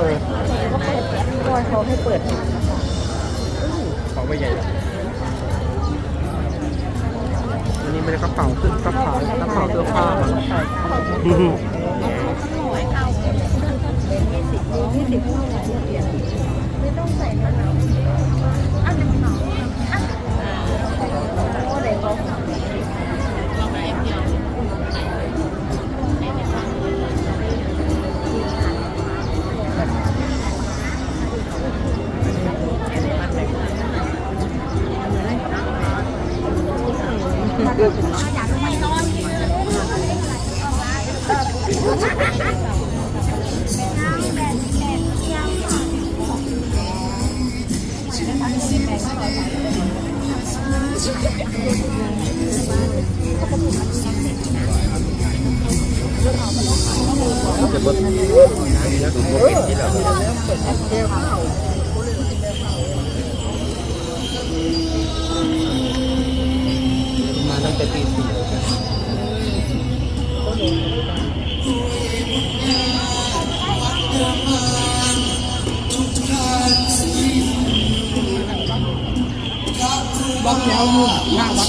ปิดก็เขาให้เปิดของใบใหญ่อันนี้เป็นกระเป๋าขึ้นกระเป๋ากระเป๋าเสื้อผ้ามั้งยี่สิบยี่สิบไม่ต้องใส่มะนาวอันนี้ มาตั้งแต่ตีสี่บักแล้วนู่นหน้าบัก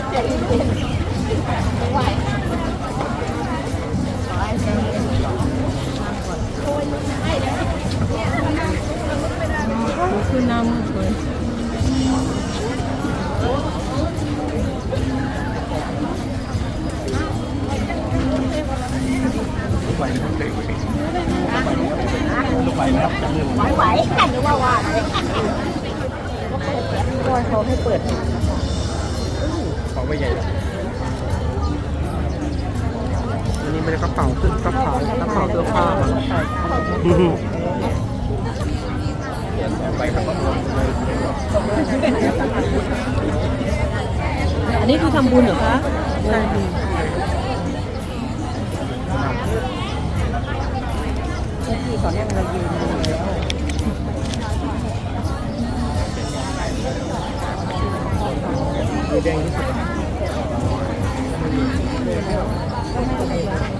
นี่เราจะหวมก่อนแกงหน่อยคือหน้ามืดเลยไหวกันหรือว่าว่าก็เขาให้เปิด ใบใหญ่อันนี้เป็นกระเป๋าขึ้นกระเป๋ากระเป๋าเสื้อผ้ามั้งไปครับอันนี้คือทำบุญเหรอคะใช่ที่ก่อนนั่งเรายืนแล้วแดงที่สุด ไม่ได้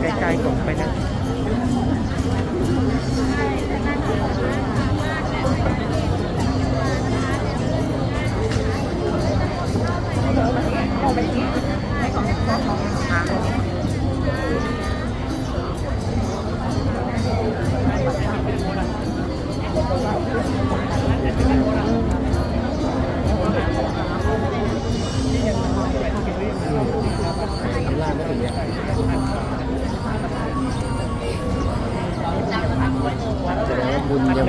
ใกล้ๆก่อนไปนะ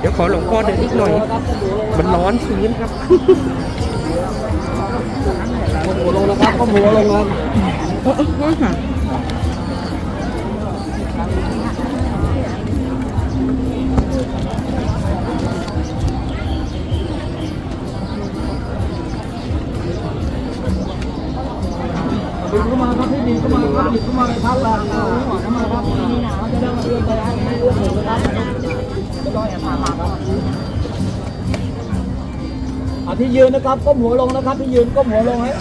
งแล้วแป๊บนึงนะเดี๋ยวจะนั่งแล้วนะคะเดี๋ยวลูกเดี๋ยวเดี๋ยวอีกคนเดี๋ยวขอหลวงพ่อเดินอีกหน่อย มันร้อนชื้นครับหัวลงนะครับก็หัวลงครับเออเออเออค่ะอะ พี่ยืนนะครับก้มหัวลงนะครับพี่ยืนก้มหัวลงให้